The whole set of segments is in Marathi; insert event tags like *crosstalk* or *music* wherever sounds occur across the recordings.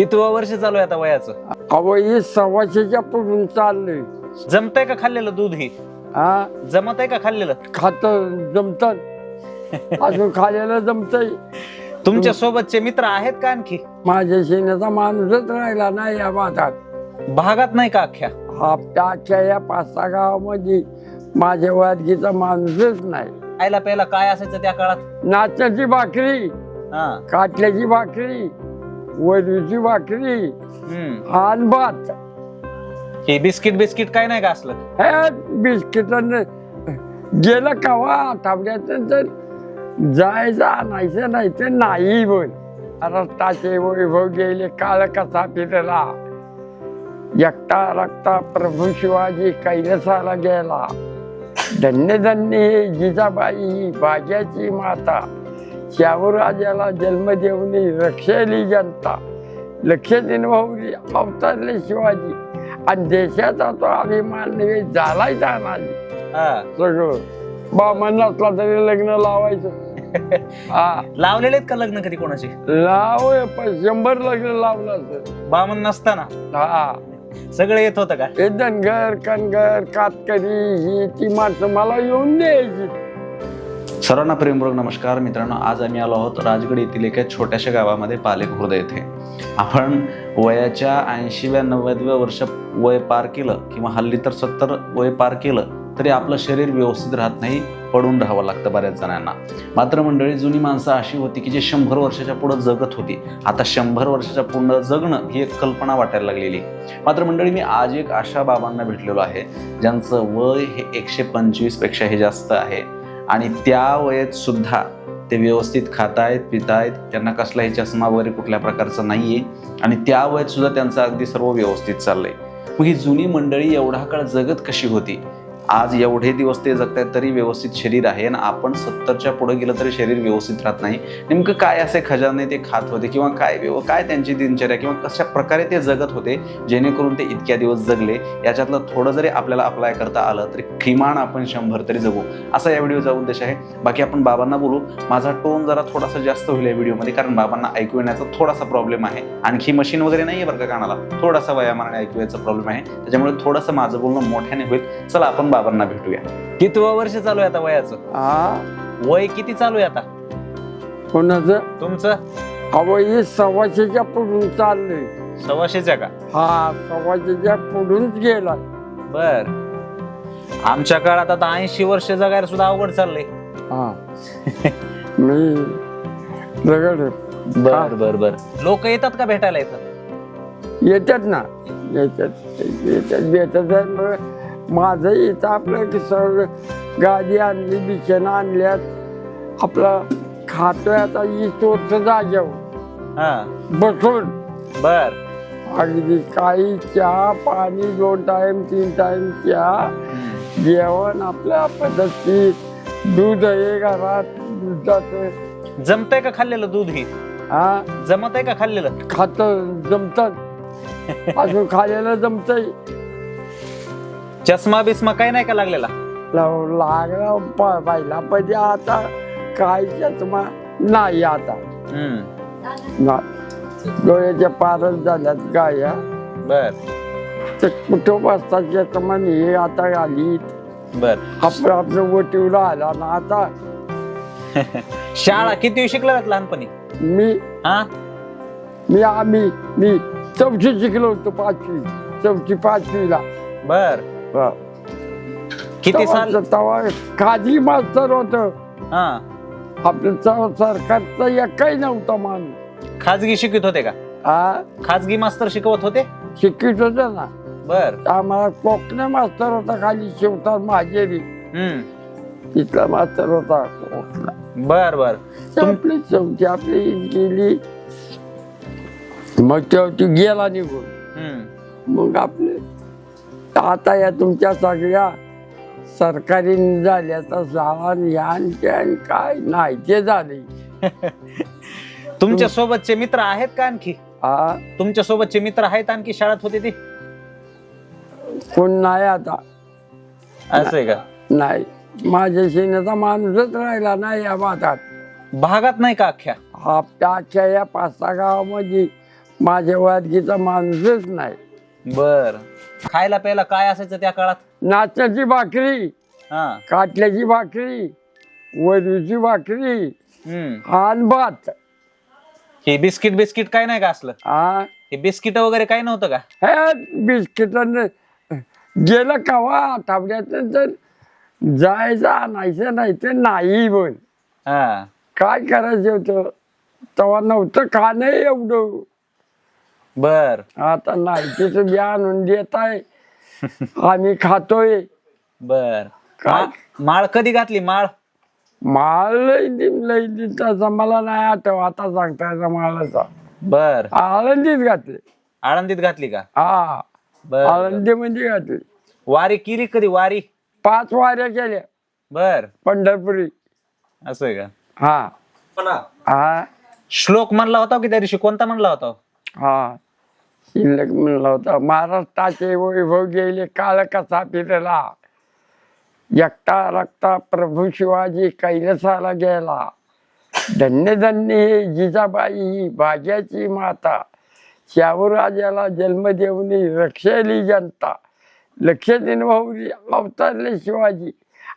कितवं वर्ष चालू आहे आता वयाचं? हे सव्वाशेच्या पुढून चाललंय. जमतंय का खाल्लेलं दूध हे? हा जमत आहे का खाल्लेलं? खात जमतात *laughs* अजून खायला जमतय. तुमच्या सोबतचे मित्र आहेत का आणखी? माझ्या शेणाचा माणूसच राहिला नाही या भागात. भागात नाही का अख्ख्या? हा त्याच्या या पाच सहा गावामध्ये माझ्या वयातकीचा माणूसच नाही. खायला प्यायला काय असायचं त्या काळात? नाचण्याची भाकरी हा. काटल्याची भाकरी वरूची भाकरी हम्म. आणि भात हे बिस्किट बिस्किट काय नाही का असलं? हे बिस्किटानं गेलं कवा? आठवड्यात तर जायचं आणायचं नाही तर नाही पण रक्ताचे वैभव गेले काळ कसा फिरला? एकटा रक्ता प्रभू शिवाजी कैलासाला गेला. धन्य धन्य हे जिजाबाई भाग्याची माता. शाहूराजाला जन्म देऊन रक्षेली जनता. लक्ष भाऊरी अवतारले शिवाजी. आणि देशाचा तो अभिमान नव्हे झालाय तानाजी हा. सगळं. बामण नसला तरी लग्न लावायचं. हा. लावलेले आहेत का लग्न कधी कोणाचे? लाव पण शंभर लग्न लावलं असं बामन नसताना? हा. सगळं येत होतं का? हे धनगर कणगर कातकरी ही ती माणसं मला येऊन द्यायची. सर्वांना प्रेमपूर्वक नमस्कार. मित्रांनो आज आम्ही आलो आहोत राजगड येथील एका छोट्याशा गावामध्ये पालेखुर्द येथे. आपण वयाच्या ऐंशीव्या नव्वदव्या वर्ष वय पार केलं किंवा हल्ली तर सत्तर वय पार केलं तरी आपलं शरीर व्यवस्थित राहत नाही पडून राहावं लागतं बऱ्याच जणांना. मात्र मंडळी जुनी माणसं अशी होती की जे शंभर वर्षाच्या पुढं जगत होती. आता शंभर वर्षाच्या पुढं जगणं ही एक कल्पना वाटायला लागलेली. मात्र मंडळी मी आज एक अशा बाबांना भेटलेलो आहे ज्यांचं वय हे एकशे पंचवीसपेक्षाही जास्त आहे. आणि त्या वयात सुद्धा ते व्यवस्थित खातायत पितायत. त्यांना कसलाही चष्मा वगैरे कुठल्या प्रकारचा नाही आहे आणि त्या वयात सुद्धा त्यांचं अगदी सर्व व्यवस्थित चाललंय. मग ही जुनी मंडळी एवढा काळ जगत कशी होती? आज एवढे दिवस ते जगतायत तरी व्यवस्थित शरीर आहे आणि आपण सत्तरच्या पुढे गेलं तरी शरीर व्यवस्थित राहत नाही. नेमकं काय असे खजाने ते खात होते किंवा काय काय त्यांची दिनचर्या किंवा कशा प्रकारे ते जगत होते जेणेकरून ते इतक्या दिवस जगले? याच्यातलं थोडं जरी आपल्याला अप्लाय करता आलं तरी किमान आपण शंभर तरी जगू. असा या व्हिडिओचा उद्देश आहे. बाकी आपण बाबांना बोलू. माझा टोन जरा थोडासा जास्त होईल या व्हिडिओमध्ये कारण बाबांना ऐकू येण्याचा थोडासा प्रॉब्लेम आहे. आणखी मशीन वगैरे नाही आहे बरं का कानाला. थोडासा वयामानाने ऐकू यायचा प्रॉब्लेम आहे. त्याच्यामुळे थोडंसं माझं बोलणं मोठ्याने होईल. चला आपण बाबांना भेटूया. कितवं वर्ष चालू आहे आता वयाचं? हा वय किती चालू आहे आता? कोणाचं? तुमचं? अहो हे सव्वाशेच्या पुढून चाललंय. सव्वाशेच्या का? हा सव्वाशेच्या पुढूनच गेला. बर. आमच्या काळात आता ऐंशी वर्ष जगायला सुद्धा अवघड चाललंय. हा. मी बर बर बर. लोक येतात का भेटायला इथं? येतात ना. येतात येतात. मग माझं इथं आपलं सगळं गादी आणली बिछाना आणल्यात. आपलं खातोय आता वर्ष जाग्यावर. हा. बसून. बर. अगदी काही चहा पाणी दोन टाइम तीन टाइम चहा. जेवण आपल्या पद्धती. दूध आहे घरात दुधाचं. जमतंय का खाल्लेलं दूध हे? हा? जमत आहे का खाल्लेलं? खात जमतात *laughs* अजून खायला जमतंय. चष्मा बिस्मा काय नाही का लागलेला? लाव- लागला प- पहिला पदी आता काय चष्मा? नाही आता. हम्म. नाही डोळ्याच्या पारच झाल्यात गाया बर. ते कुठं बसतात चष्मा? हे आता आली. बर. आपलं आपलं वटीवर आला ना आता. *laughs* शाळा किती शिकला लहानपणी? मी? हा? मी आम्ही मी. चौथी शिकलो होतो पाचवी. चौथी पाचवीला. बर. हा. किती साल? तेव्हा- तेव्हा खाजगी मास्तर होत. हा. आपलं च- सरकारचा एकही नव्हता माणूस खाजगी शिकवत होते का? हा खाजगी मास्तर शिकवत होते? शिकित होत ना. बर. आम्हाला कोकणे मास्तर होता खाली शिवतात माझेरी हम्म. तिथला मास्तर होता कोकणा. बर बर. तुम आपली चौथी आपली गेली. मग चौथी गेला निघून. हम्म. मग आपले आता या तुमच्या सगळ्या सरकारी झाल्याचा शाळा ह्यान त्यान काय नाही ते झाले. *laughs* तुमच्या सोबतचे मित्र आहेत का आणखी? हा तुमच्या सोबतचे मित्र आहेत आणखी शाळेत होते ते? कोण नाही आता. असं आहे का? नाही. माझ्या शेणाचा माणूसच राहिला नाही या भागात. भागात नाही का अख्ख्या? त्याच्या या पाच सहा गावामध्ये माझ्या वादकीचा माणूसच नाही. बर. खायला प्यायला काय असायचं त्या काळात? नाचाची भाकरी हा. काटल्याची भाकरी वधूची भाकरी हम्म. आणि भात हे बिस्किट बिस्किट काय नाही का असलं? हा हे बिस्किट वगैरे काय नव्हतं का? हे बिस्किटानं गेलं कवा? आठवड्यात तर जायचं आणायचं नाही तर नाही पण हा. काय करायचं होतं? तेव्हा नव्हतं का नाही एवढं. बर. आता तिथं बी आणून देत आहे. आम्ही खातोय. बर. काय? मा- माळ कधी घातली? माळ? माळ लई दिन लई दिन तसा मला नाही आठव. आता सांगता माळाचा. बर. आळंदीत घातले. आळंदीत घातली का? हा. बर. आळंदी म्हणजे घातले. वारी केली कधी? वारी? पाच वाऱ्या केल्या. बर. पंढरपुरी. असं आहे का? हा. हा. श्लोक म्हणला होता की त्या दिवशी? कोणता म्हणला होता? हा. शिल्लक म्हणला होता. महाराष्ट्राचे वैभव गेले काळ कसा फिरला. एकटा रक्ता प्रभू शिवाजी कैलासाला गेला. धन्य धन्य हे जिजाबाई भाग्याची माता. शाहूराजाला जन्म देऊन रक्षली जनता. लक्षात भाऊरी अवतारले शिवाजी.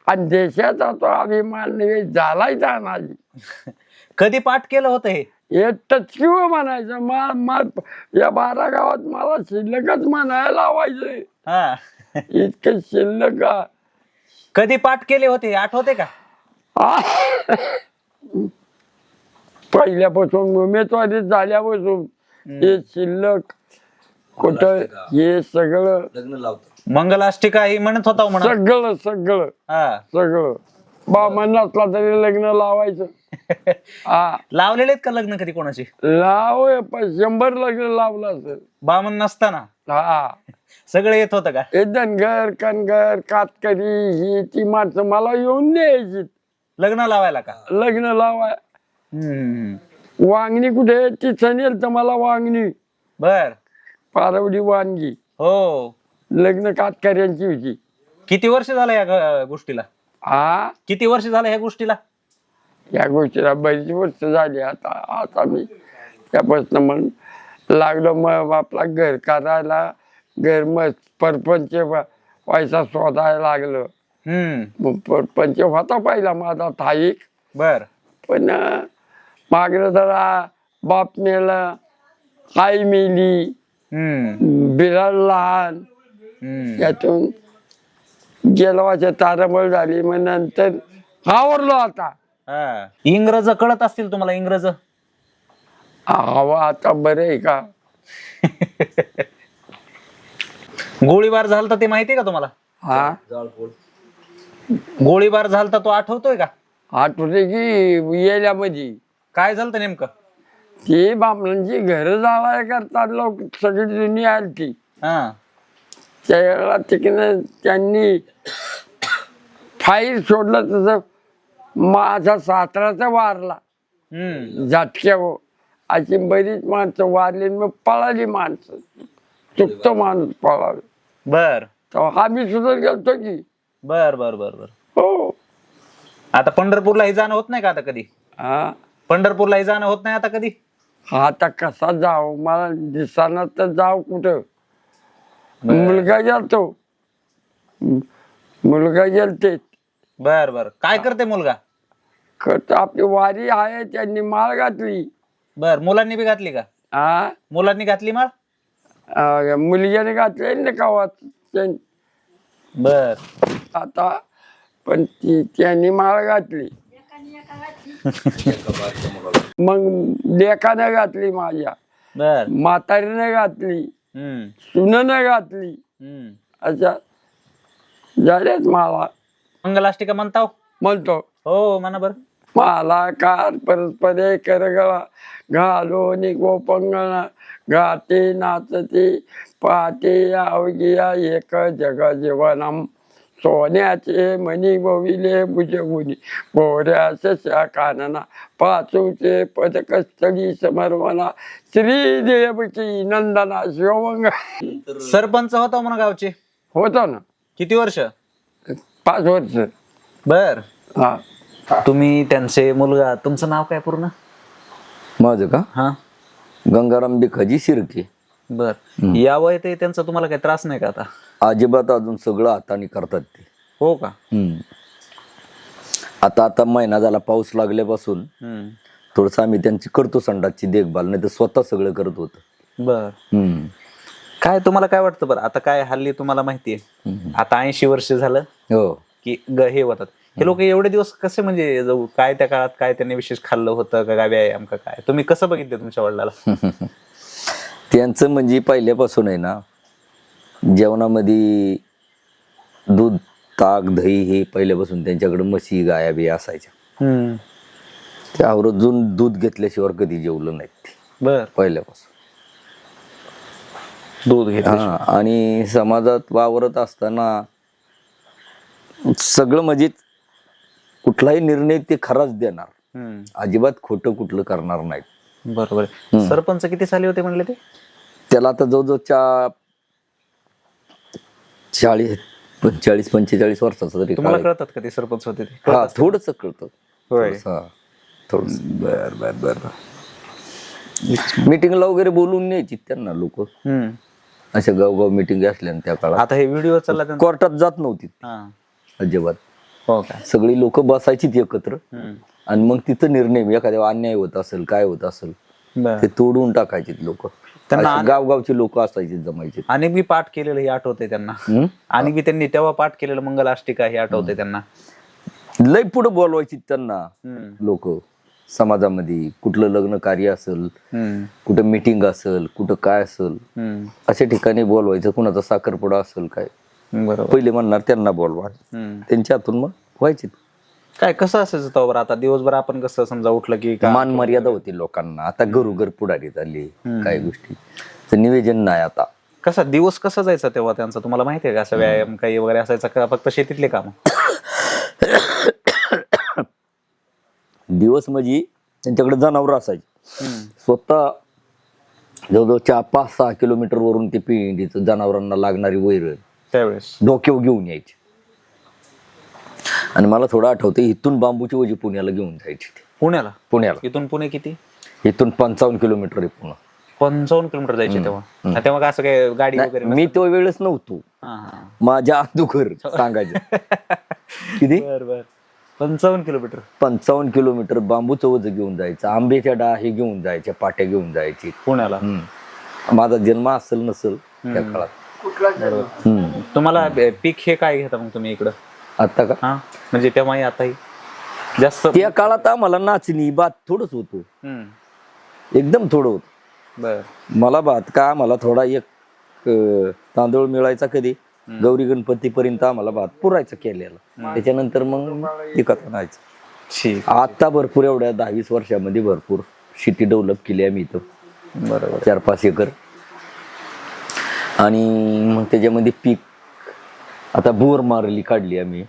आणि देशाचा तो अभिमान झालाय तानाजी *laughs* कधी पाठ केलं होतं हे? हे टचकिव म्हणायचं मा मा या बारा गावात मला शिल्लकच म्हणायला लावायचं. हा. इतकं शिल्लक. कधी पाठ केले होते? हे आठवते का? आ. पहिल्यापासून उमेदवारी झाल्यापासून हे शिल्लक कुठं हे सगळं मंगलाष्टिका ही म्हणत होता म्हणा. सगळं सगळं हा. सगळं. बामण नसला तरी लग्न लावायचं. *laughs* हा. लावलेले आहेत का लग्न कधी कोणाची? लाव पण शंभर लग्न लावलं असेल. बामण नसताना? हा. *laughs* सगळं येत होतं का? हे धनगर कनगर कातकरी ही ती माणसं मला येऊन द्यायची लग्न लावायला का? लग्न लावाय हम्म. वांगणी कुठे ती सनेल तर मला वांगणी. बर. पारवडी वांगी. हो. लग्न कातकऱ्यांची होती. किती वर्ष झालं या ग- गोष्टीला? हा किती वर्ष झालं ह्या गोष्टीला? या गोष्टीला बरीच वर्ष झाली आता आता मी त्यापासून मग लागलो मग आपला घर करायला घर मग परपंच पैसा शोधायला लागलं. हम्म. मग परपंच होता पहिला माझा थाईक बर. पण मागलं जरा बाप मेला आई मेली हम्म. बिराड लहान. हम्म. त्यातून वर्षी तारांबळ झाली मग नंतर आवरलो आता. हा. इंग्रज कळत असतील तुम्हाला इंग्रज? हवा आता बरं आहे का? *laughs* गोळीबार झालता ते माहितीये का तुम्हाला? हा? गोळीबार झालता तो आठवतोय का? आठवते की येल्यामध्ये काय झालं नेमकं? ती बामणांची घर जाळाय करतात लोक सगळी दुनिया आली ती हा. त्यावेळेला तिकडनं त्यांनी फाईल सोडलं तसं माझा साताराचा वारला. हम्म. झटक्यावर अशी बरीच माणसं वारली मग पळाली माणसं. चुकतो माणूस पळाला. बर. तर आम्ही सुद्धा गेलतो की. बर बर बर बर. हो. आता पंढरपूरला ही जाणं होत नाही का आता कधी? हा. पंढरपूरला ही जाणं होत नाही आता कधी? आता कसा जाव मला दिसाना तर जाव कुठं? मुलगा गेलतो मुलगा गेलते. बर बर. काय करते मुलगा? खत आपली वारी आहे त्यांनी माळ घातली. बर मुलांनी बी घातली का? हा मुलांनी घातली माळ? अं, मुलग्याने घातले ना गावात. त्यां- बर. आता पण ती त्यांनी माळ घातली. मग लेकाने घातली माझ्या. बर. म्हातारीने घातली. सुनने घातली अशा झाल्यात मला. मंगलाष्टिका म्हणताव? म्हणतो. हो म्हणा बर. मला कार परस्परे करगळा घालून गोपंगणा गाते नाचते पाहते अवघिया एक जग जीवनम सोन्याचे मणी गोविले भुजगुनी गोऱ्याच्या कानना पाचूचे पदकस्थळी समर्वना श्रीदेवकी नंदना शिवमंग सरपंच होता म्हणा गावचे? होतो ना. किती वर्ष? पाच वर्ष. बर. हा. तुम्ही त्यांचे मुलगा तुमचं नाव काय पूर्ण? माझं का? हा. गंगाराम बिखाजी शिर्के. बर. या वय ते त्यांचा तुम्हाला काही त्रास नाही का आता? अजिबात अजून सगळं हाताने करतात ते. हो का? हम्म. आता आता महिना झाला पाऊस लागल्यापासून हम्म. थोडस आम्ही त्यांची करतो संडासची देखभाल नाही तर स्वतः सगळं करत होतं. बर. हम्म. काय तुम्हाला काय वाटतं बरं? आता काय हल्ली तुम्हाला माहितीये. आता ऐंशी वर्ष झालं हो. की ग- हे होतात. हे लोक एवढे दिवस कसे म्हणजे जाऊ काय त्या काळात काय त्यांनी विशेष खाल्लं होतं का काय व्यायाम का काय? तुम्ही कसं बघितलं तुमच्या वडिलाला? *laughs* त्यांचं म्हणजे पहिल्यापासून आहे ना जेवणामध्ये दूध ताक दही हे पहिल्यापासून त्यांच्याकडे म्हशी गाया बी असायच्या. ते आवर्जून दूध घेतल्याशिवाय कधी जेवलं नाहीत बर. पहिल्यापासून. दूध घेत हा आणि समाजात वावरत असताना सगळं म्हणजे कुठलाही निर्णय ते खराच देणार. अजिबात खोटं कुठलं करणार नाहीत. बरोबर. सरपंच किती साली होते म्हणले ते? त्याला आता जवळजवळ चा चाळीस पंचेचाळीस पंचेचाळीस वर्षाचा तरी तुम्हाला काळ आहे. कळतात का ते सरपंच होते ते? हा थोडस कळतं. होय. हा. थोडस. बर बर बर. मिटिंगला वगैरे बोलून न्यायची त्यांना लोक. हम्म. अशा गावगाव मिटिंग असल्या त्या काळात. आता हे व्हिडिओ चालला त्यांचा. कोर्टात जात नव्हती हा. अजिबात. हो सगळी लोक बसायचीत एकत्र. हम्म. आणि मग तिथं निर्णय एखाद्या अन्याय होत असेल काय होत असेल बर. ते तोडून टाकायचे लोक. त्यांना गावगावचे लोक असायचे जमायचे अनेक बी पाठ केलेलं हे आठवते त्यांना? आणि बी त्यांनी तेव्हा पाठ केलेलं मंगल अष्टिका हे आठवते त्यांना लय पुढे बोलवायची त्यांना. लोक समाजामध्ये कुठलं लग्न कार्य असेल. कुठं मिटिंग असेल कुठं काय असेल. अशा ठिकाणी बोलवायचं कुणाचा साखरपुडा असेल काय बरोबर पहिले म्हणणार त्यांना बोलवा. त्यांच्या हातून मग व्हायचे काय कसं असायचं तेव्हा बरं? आता दिवसभर आपण कसं समजा उठलं की का मान मर्यादा होती लोकांना. आता घरोघर पुढारी झाली काही गोष्टी. तर निवेदन नाही आता. कसा दिवस कसा जायचा तेव्हा त्यांचा? तुम्हाला माहिती आहे का असं व्यायाम काही वगैरे असायचा का? फक्त शेतीतले काम? दिवस म्हणजे त्यांच्याकडे जनावर असायचे. स्वतः जवळजवळ चार पाच सहा किलोमीटर वरून ते पिंडीचं जनावरांना लागणारी वैरण त्यावेळेस. डोक्यावर घेऊन यायचे. आणि मला थोडं आठवतं इथून बांबूची वजी पुण्याला घेऊन जायची ते. पुण्याला? पुण्याला. इथून पुणे किती? इथून पंचावन्न किलोमीटर आहे पुणे. पंचावन्न किलोमीटर जायचे तेव्हा? तेव्हा का असं काय गाडी वगैरे मी तो वेळेस नव्हतो. माझ्या अगोदर सांगायचं. *laughs* किती? बर बर. पंचावन्न किलोमीटर. पंचावन्न किलोमीटर बांबूचं वज घेऊन जायचं. आंब्याच्या डा हे घेऊन जायच्या पाट्या घेऊन जायची. पुण्याला. माझा जन्म असेल नसेल त्या काळात. तुम्हाला पीक हे काय घेता मग तुम्ही इकडं? आता का? हा म्हणजे तेव्हाही आताही. जास्त त्या काळात आम्हाला नाचणी भात थोडंच होतो. हम्म. एकदम थोडं होतं. बर. मला भात का? मला थोडा एक अं, तांदूळ मिळायचा कधी? गौरी गणपती पर्यंत आम्हाला भात पुरायचा केलेला. त्याच्यानंतर मग विकत आणायचं. ठीक. आता भरपूर एवढ्या दहावीस वर्षामध्ये भरपूर शेती डेव्हलप केली आम्ही इथं. बरोबर. चार पाच एकर. आणि मग त्याच्यामध्ये पीक आता बोर मारली काढली आम्ही.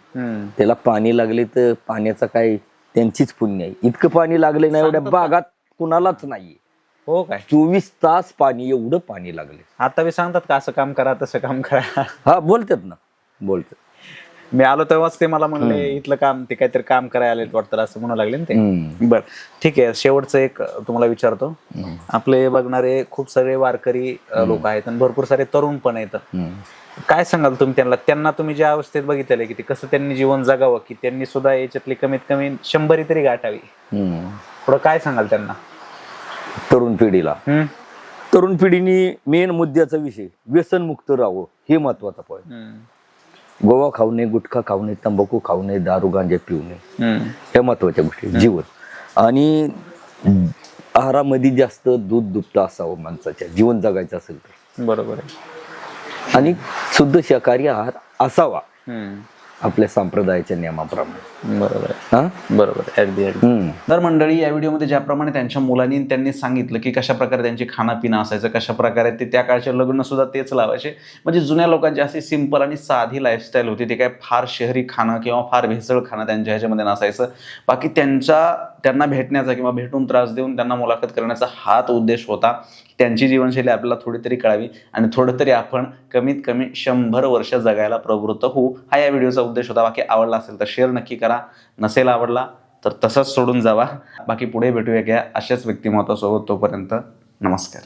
त्याला पाणी लागले तर पाण्याचा काय त्यांचीच पुण्य आहे. इतकं पाणी लागले ना एवढ्या बागात कुणालाच नाहीये. हो काय? चोवीस तास पाणी एवढं पाणी लागले. आता बी सांगतात का असं काम करा तसं काम करा. *laughs* हा बोलतात ना. बोलतात. मी आलो तेव्हाच ते मला म्हणले इथलं काम ते काहीतरी काम करायला आले वाटतं असं म्हणू लागले ना ते. बर ठीक आहे. शेवटचं एक तुम्हाला विचारतो. आपले बघणारे खूप सारे वारकरी लोक आहेत आणि भरपूर सारे तरुण पण आहेत. काय सांगाल तुम्ही त्यांना? त्यांना तुम्ही ज्या अवस्थेत बघितलेलं की ते कसं त्यांनी जीवन जगावं की त्यांनी सुद्धा याच्यातली कमीत कमी शंभरी तरी गाठावी. थोडं काय सांगाल त्यांना? तरुण पिढीला? तरुण पिढीने मेन मुद्द्याचा विषय व्यसनमुक्त राहावं हे महत्वाचं पॉईंट. गोवा खाऊ नये गुटखा खाऊ नये तंबाखू खाऊ नये दारू गांजा पिऊ नये. ह्या महत्त्वाच्या गोष्टी जीवन. आणि आहारामध्ये जास्त दूध दुभतं असावं माणसाच्या जीवन जगायचं असेल तर. बरोबर आहे. आणि शुद्ध शाकाहारी आहार असावा. आपल्या संप्रदायाच्या नियमाप्रमाणे. बरोबर आहे. हा? बरोबर अगदी. तर मंडळी या व्हिडिओमध्ये ज्याप्रमाणे त्यांच्या मुलांनी त्यांनी सांगितलं की कशा प्रकारे त्यांची खाणंपिणं असायचं कशा प्रकारे ते त्या काळचे लग्न सुद्धा तेच लावायचे. म्हणजे जुन्या लोकांची अशी सिंपल आणि साधी लाईफस्टाईल होती. ते काय फार शहरी खाणं किंवा फार भेसळ खाणं त्यांच्या ह्याच्यामध्ये नसायचं. बाकी त्यांचा त्यांना भेटण्याचा किंवा भेटून त्रास देऊन त्यांना मुलाखत करण्याचा हाच उद्देश होता. त्यांची जीवनशैली आपल्याला थोडी तरी कळावी आणि थोडं तरी आपण कमीत कमी शंभर वर्ष जगायला प्रवृत्त होऊ हा या व्हिडिओचा उद्देश होता. बाकी आवडला असेल तर शेअर नक्की करा. नसेल आवडला तर तसंच सोडून जावा. बाकी पुढे भेटूया घ्या अशाच व्यक्तिमत्वासोबत तोपर्यंत नमस्कार.